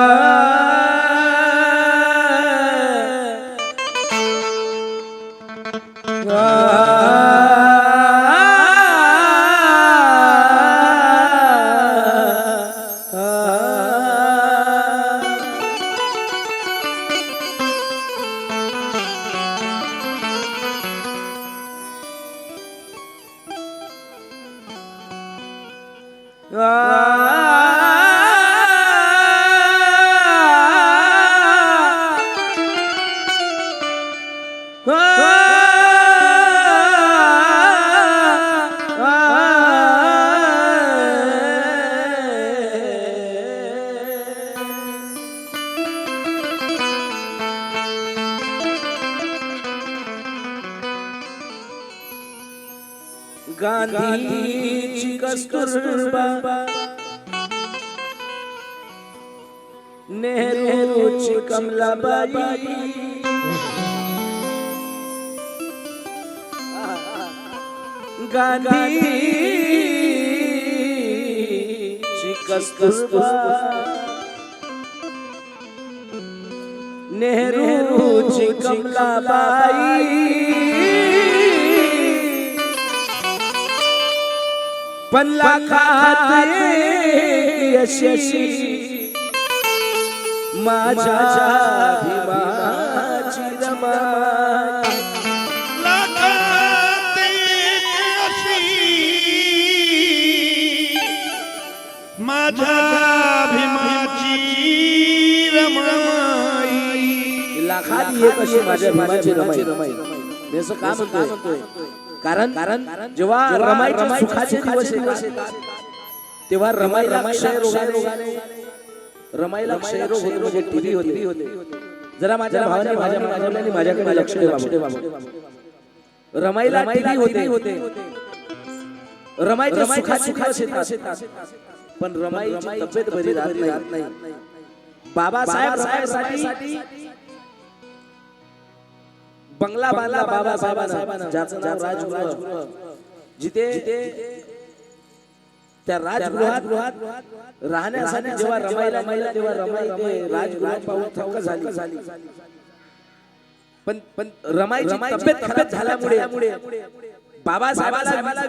गांधीची कस्तुरबा। नेहरूची कमलाबाई गांधीची कस्तुरबा। नेहरूची कमलाबाई पण लाखात यशस्वी माझ्या भीमाची रमाई. लाखात एक अशी माझ्या भीमाची रमाई। लाखात एक अशी माझ्या भीमाची रमाई। मी असं का म्हणतोय कारण कारण जेव्हा रमाईचे सुखाचे दिवस येतात तेव्हा रमाईला क्षय रोगाने रमाईला क्षयरोग होतो म्हणजे टीबी होते. जरा माझ्या भावाने माझ्या माझ्या माझ्याकडे लक्ष ठेवा रमाईला टीबी होते. होते. रमाईच्या सुखाचे दिवस येतात. पण रमाईची तब्येत बरी राहत नाही. बाबासाहेब रमाईसाठी बंगला बांधला बाबा साहेबांना ज्याचं नाव राजगृह. जिथे त्या राजगृहात राहण्यासाठी जेव्हा रमाईला महिला तेव्हा रमाई ते राजगृहात पाहून थक्क झाली. पण पण रमाईची तब्येत खराब झाल्यामुळे बाबासाहेबाला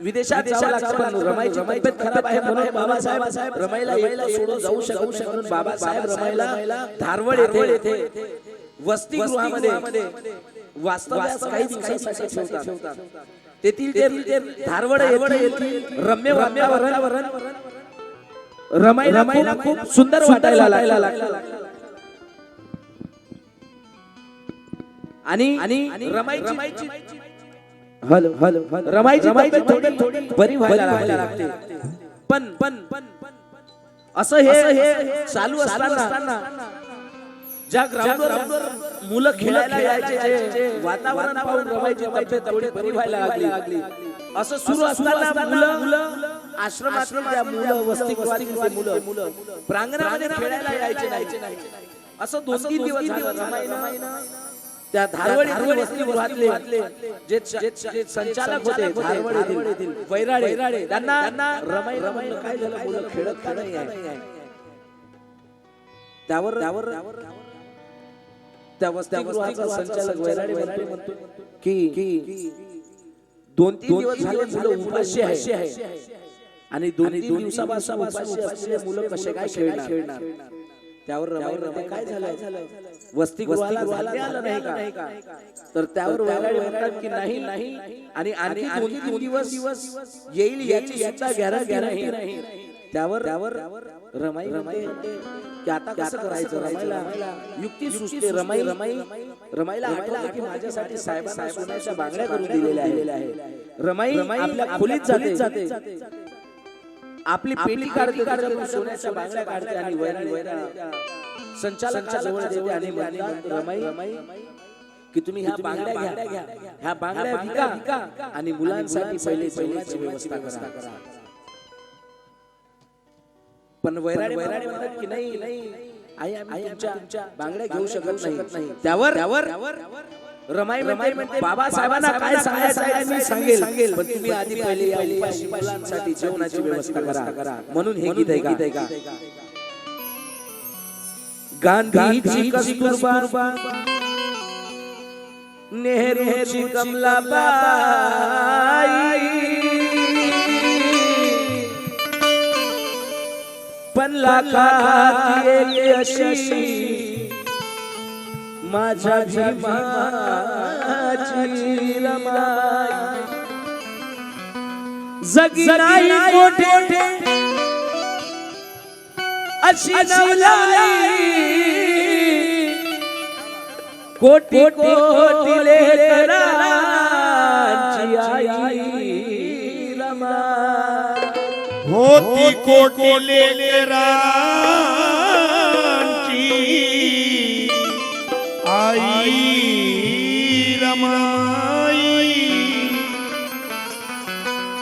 विदेशात जावं लागतं पण रमाईची तब्येत खराब आहे म्हणून बाबासाहेब रमाईला सोडून जाऊ नाही म्हणून बाबासाहेब रमाईला धारवड येथे वसतिगृहामध्ये वास्तव्यास काही दिवसासाठी ठेवतात. तेथील ते धारवड येथील रम्य वातावरण रमाई रमाईला खूप सुंदर वाटायला लागला. आणि आणि रमाईची हॅलो हॅलो रमाईची तब्येत थोडी थोडी बरी व्हायला लागते पण पण पण असं हे हे चालू असताना ज्या ग्राउंडवर मुलं खेळायला यायचे जे वातावरण पाहून रमाईची तब्येत थोडी बरी व्हायला लागली. असं सुरू असताना मुलं आश्रम आश्रम त्या मुलं वस्ती वस्ती मुलं प्रांगणामध्ये खेळायला यायचे नाही असं दोन तीन दिवस त्या धारवड वसतिगृहातले जे संचालक होते धारवड वैराडे त्यांना रमाई रमाई काय झालं मुलं खेळत आहे? त्यावर त्यावर त्या वसतिगृहाचा संचालक वैराडे म्हणतो की की दोन तीन दिवस झाले मुलं उपाशी आहे. आणि दोन तीन दिवसापासून उपाशी असलेले मुलं कसे काय खेळणार? त्यावर रमाई रमाई काय झालं आलं नाही का? तर त्यावर म्हणतात की नाही. नाही. आणि आणखी दोन तीन दिवस दिवस येईल याची याचा गॅरा गॅरा नाही. त्यावर त्यावर रमाई रमाई की आता कसं करायचं? रमाईला युक्ती सुचते रमाई रमाई रमाईला आठवलं की माझ्यासाठी साहेबांना सोन्याच्या बांगड्या करून दिलेल्या रमाई आपल्या खोलीत जाते. जाते. आपली पेटी काढते काढते सोन्याच्या बांगड्या काढते आणि संचालकाच्या जवळ देते आणि म्हणतात रमाई रमाई की तुम्ही ह्या बांगड्या घ्या. ह्या बांगड्या विका आणि मुलांसाठी पहिले जेवणाची व्यवस्था करा. पण वैराडे वैराडे म्हणतात की नाही नाही आई आम्ही तुमच्या बांगड्या घेऊ शकत नाही. त्यावर त्यावर रमाई रमाई म्हणते बाबासाहेबांना काय सांगायचं आहे मी सांगेल. पण तुम्ही आधी पहिले या उपाशी मुलांसाठी जेवणाची व्यवस्था करा. म्हणून हे गीत आहे का गांधीची कस्तुरबा नेहरूची कमलाबाई लाखात एक अशी माझ्या भीमाची रमाई जगी नाही कोठे अशी नवलाई कोटी कोटी लेकरांची आई होती कोटी लेकरांची. आई रमाई.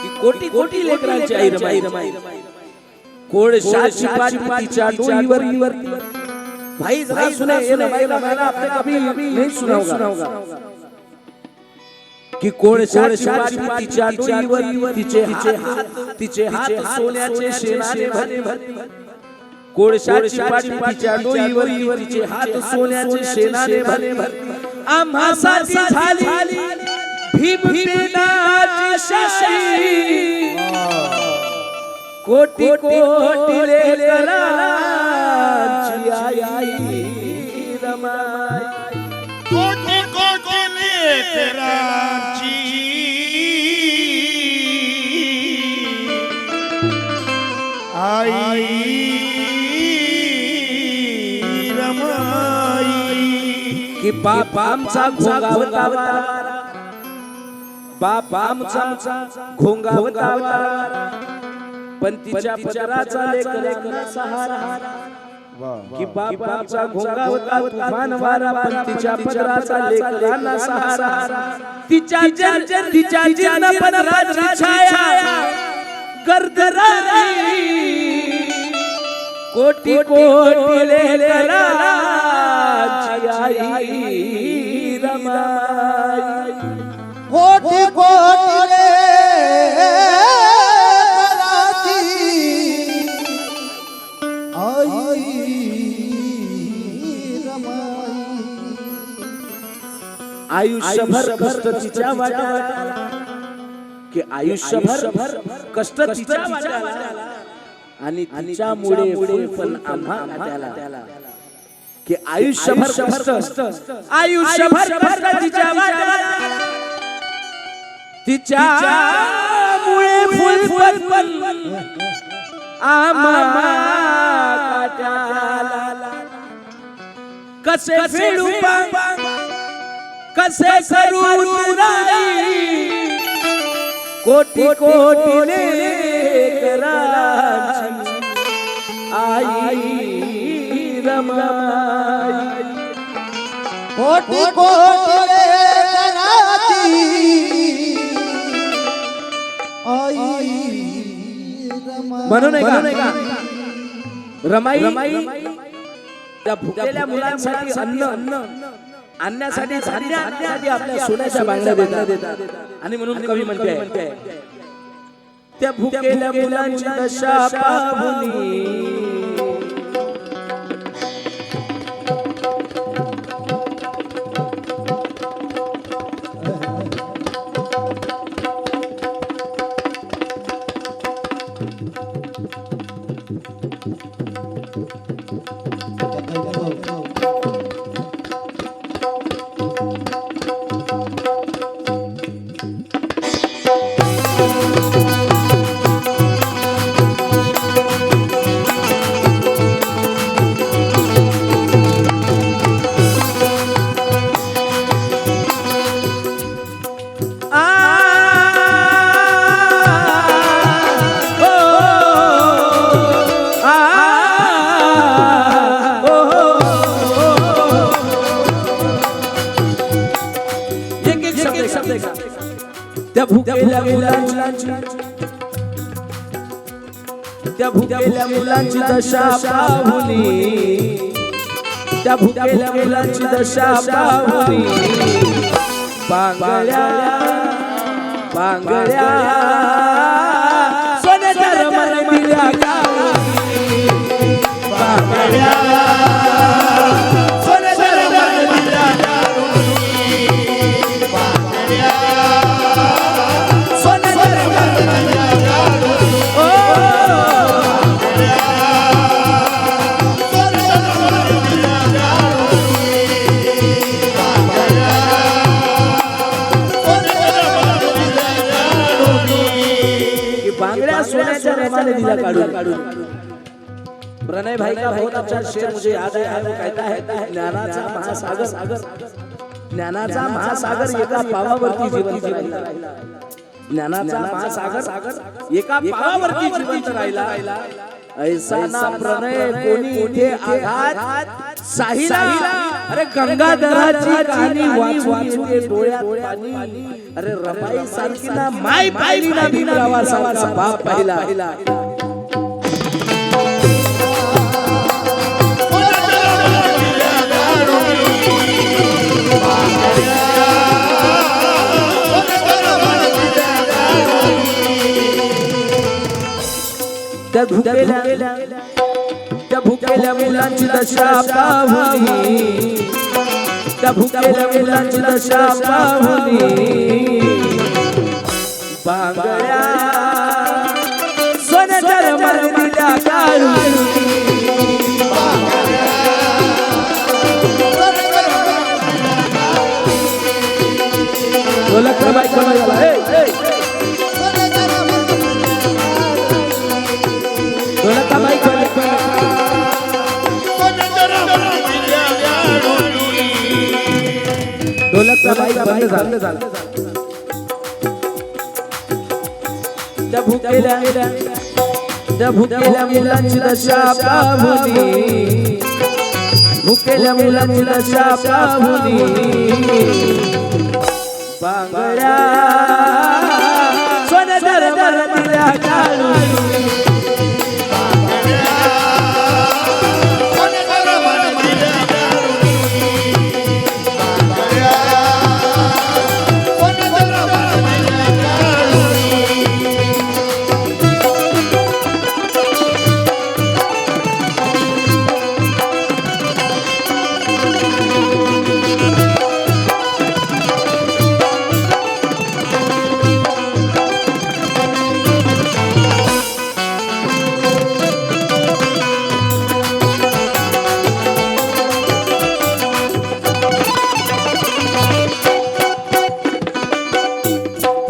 की कोटी कोटी लेकरांची आई रमाई. रमाई कोण शाची पाची तिच्या डोईवर भाई जरा सुने ये रमाई रमाई आपने कभी नहीं सुना होगा की कोण शाची पाची तिच्या डोईवर तिचे हात तिचे हात सोन्याचे शेणाने भरे कोण शाची पाची तिच्या डोईवर तिचे हात सोन्याचे शेणाने भरे आम्हासाठी झाली. भीम पेनाची शाही कोटी कोटी लेकरांची आई. बाप आमचा घोंगावता बाप आमचा पण तिच्या पदराचा लेकरांना सहारा की बाप आमचा घोंगावता तुफान वारा पण तिच्या पदराचा लेकरांना सहारा तिच्या जर तिच्या जीर्ण पदराची छाया. गर्दराई कोटी कोटी रे आयुष्यभर कष्ट तिच्या वाट्याला की आयुष्यभर कष्ट तिच्या वाट्याला आणि तिच्यामुळे पण आम्हा नाट्याला की आयुष्यभर कष्ट आयुष्यभर कष्ट तिच्या वाट्याला तिच्यामुळे फुल फुल कसे फेडू कसे करू कोटी कोटी कोटी कोटी आई रमाई. म्हणून का रमाई रमाई त्या भुकेल्या मुलांसाठी अन्न अन्न आणण्यासाठी धान्य आणण्यासाठी आपल्या सोन्याच्या बांगड्या देतात. आणि म्हणून कवी म्हणते त्या भुकेल्या मुलांची दशा पाहुनी मुलांची दशा पाहुनी. त्या भुकेल्या मुलांची दशा पाहुनी. बांगड्या बांगड्या अच्छा शेर मुझे याद है वो कहता है ज्ञानाचा महासागर. सागर ज्ञानाचा महासागर एका पावावरती जिवंत राहिला. ज्ञानाचा महासागर सागर एका पावावरती जिवंत राहिला. ऐसा ना प्रणय कोणी इथे आघात? साहिला. अरे गंगाधराची कहाणी वाचून येते डोळ्यात पाणी. अरे रमाई सारखी ना माय पाहिली ना भीमरावा सारखा बाप पाहिला. त्या त्या भुकेल्या मुलांची दशा पाहुनी त्या भुकेल्या मुलांची दशा पाहुनी बांगड्या सोन्याच्या मरमिल्या काढून ढोलक बाई कोणाला गेला? ए, ए, ढोलक त्या भुकेल्या त्या भुकेल्या मुलांची दशा पाहुनी. भुकेल्या मुलांची दशा पाहुनी. बांगड्या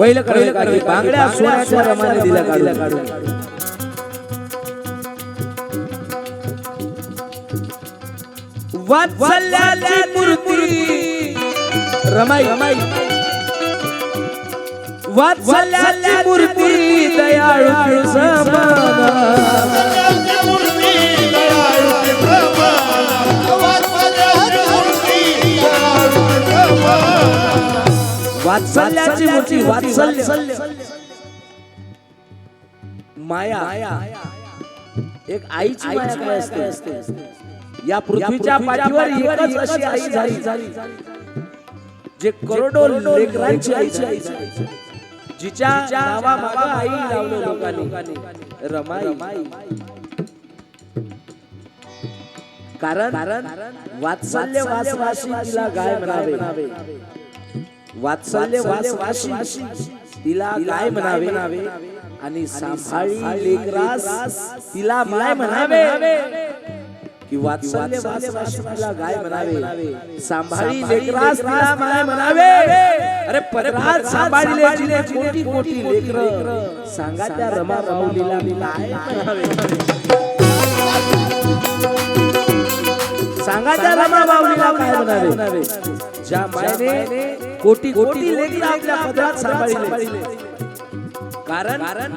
पहिलं करायला काढली बांगड्या सोन्याच्या रमाने दिल्या काढून. वात्सल्याची मूर्ती. रमाई. रमाई वात्सल्याची मूर्ती दयाळू समान वात्सल्याची मूर्ती वात्सल्य. माया. एक आईची माया काय असते? या पृथ्वीच्या पाठीवर एकच अशी आई झाली. जे करोडो लेकरांची आई झाली. जिच्या आई लावलं लोकांनी. रमाई. कारण कारण वात्सल्य वासवाशी तिला गाय म्हणावे. वात्सल्य वासवाशी तिला गाय म्हणावे? आणि सांभाळी लेकरास तिला माय म्हणावे? कि वात्सल्य वासवाशी तिला गाय म्हणावे? सांभाळी लेकरास तिला माय म्हणावे? अरे पदरात सांभाळले जिने कोटी कोटी लेकर. सांगा त्या रमा माऊलीला काय म्हणावे? सांगा त्या रमा माऊलीला काय म्हणावे? ज्या मायने कोटी कोटी लेकर आपल्या पदरात सांभाळले कारण कारण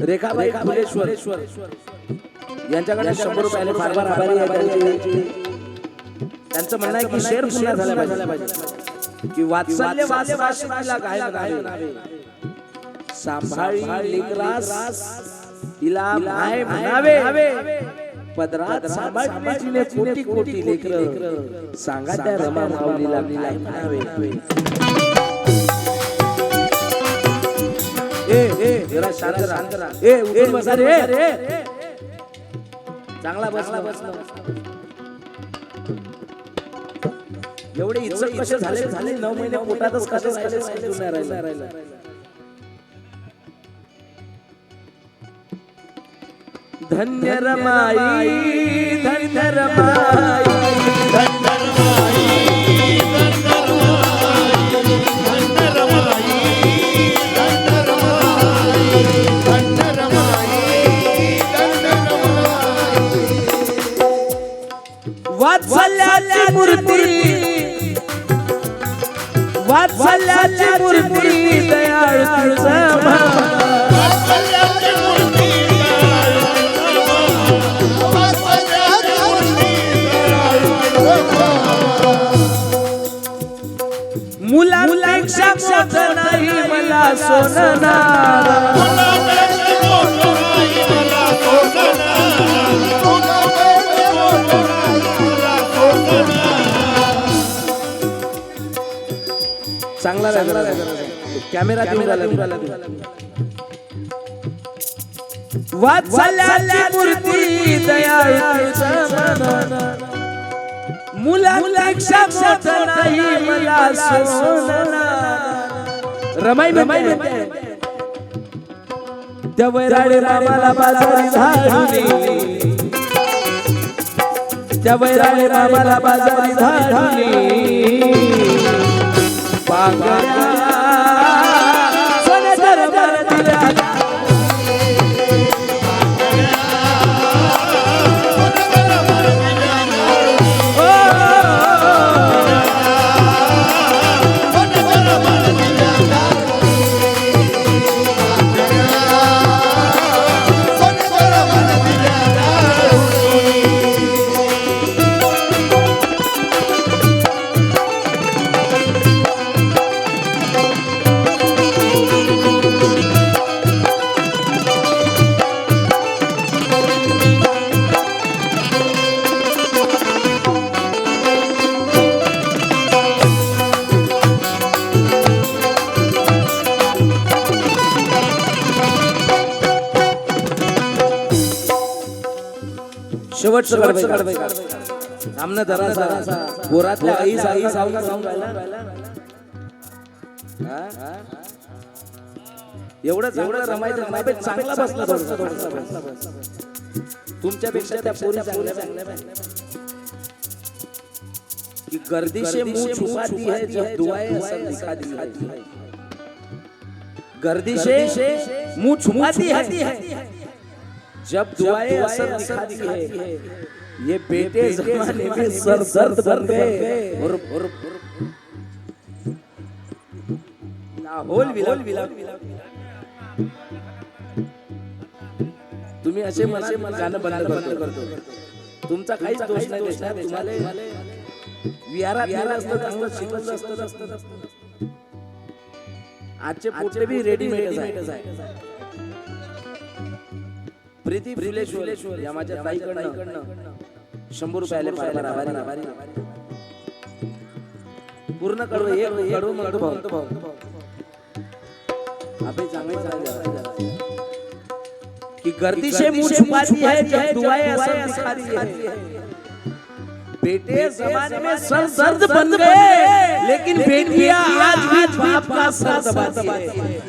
रेखाबाई फुलेश्वर यांच्याकडे शंभर रुपयाले फार फार आभारी आहे त्यांचे. म्हणणं आहे की शेर पूर्ण झाला पाहिजे. की वात्सल्य वासवाशीला काय म्हणावे सांभाळी लेकरास तिला माय म्हणावे. पदरात सांभाळले जिने कोटी कोटी लेकर. सांगा त्या रमा माऊलीला काय म्हणावे. ए ए जरा शांत राहा. ए उठून बसा रे. चांगला बसला बसला एवढे इज्जत कसे झाले? झाले? नऊ महिने पोटातच कसे राहिले. राहिलं. धन्य रमाई धन्य रमाई धन्य रमाई वात्सल्याची मूर्ती वात्सल्याची मूर्ती दयाळ तुळजा मुलापेक्षा मोठं नाही मला सोनणार चांगला चांगला कॅमेरा देऊन राहिला मूर्ती दया मन. मुलापेक्षा मोठं नाही मला सोनणार रमाई रमाई त्या वैराडे मामाला बाजारी धाडली त्या वैराडे मामाला बाजारी पांगड्या शेवटचं कडबाई आमना जरा गोरातल्या आई सावला सावून राहिला हा? एवढं एवढं रमायचं नाही चांगला बसला. तुमच्यापेक्षा त्या पोरी चांगल्या चांगल्या कि गर्दी से मुंह छुपाती है जब दुआएं असर दिखा दी है गर्दी से मुंह छुपाती है जब दुआएं असर दिखाती है ये बेटे जमाने में सर दर्द बन गए। और और लाहोल विलाप तुम्ही असे मनाचे मन गाणं बंद करतो. तुमचा काहीच दोष नाही देशात तुम्हाला विहारात विहार असतं चांगलं शिकवलं असतं आजचे पोटे बी रेडीमेड आहे प्रीती फुलेश्वर या माझ्या ताईकडनं. शंभर रुपयाले पाहिजे आभारी आभारी पूर्ण कडवं एक कडवं म्हणतो भाऊ अबे चांगले चांगले कि गर्दी से मुंह छुपाती है जब दुआएं असर दिखाती है बेटे जमाने में सर दर्द बन गए लेकिन बेटियां आज भी बाप का सर दबाती है।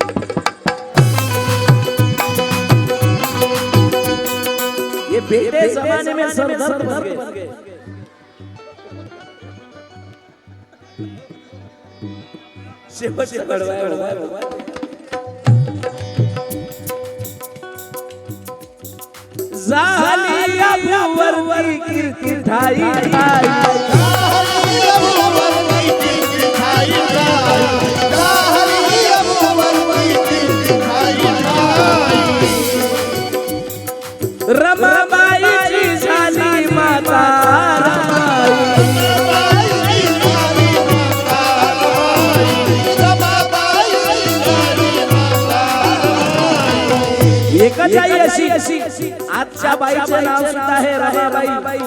बेटे जमाने में सर दर्द बन गए। शेवटचं कडवाय कडवाय झाली अभूवरती कीर्ती ठाई ठाई आजच्या बाईचे नाव सुद्धा आहे रमाबाई.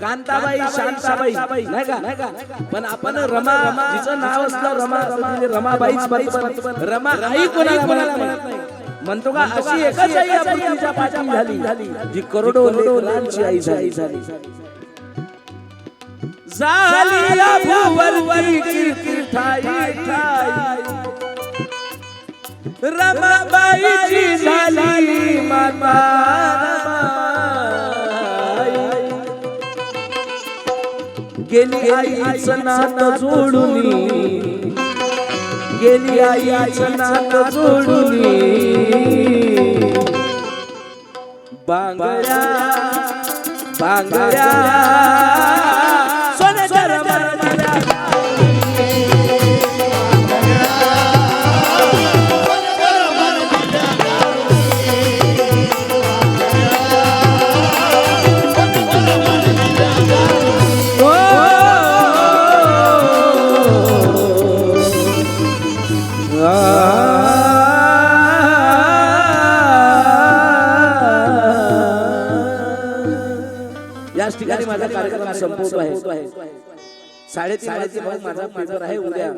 कांताबाई शांताबाई. नाही का? नाही का? पण आपण रमा जिचं नाव असलं रमा म्हणजे रमाबाईच बाईच रमा आई कोणाला कोणाला नाही? म्हणतो का अशी एकच आई आपण पाठी झाली जी करोडो लेकरांची आई झाली. झाली. झाली अभूवरती कीर्ती ठाई. ठाई. रमाबाईची झाली माता गेली आईचं नातं जोडून गेली आईचं नातं जोडून. बांगड्या. बांगड्या. संपवतो आहे. साडेतीन माझा पेपर आहे उद्या.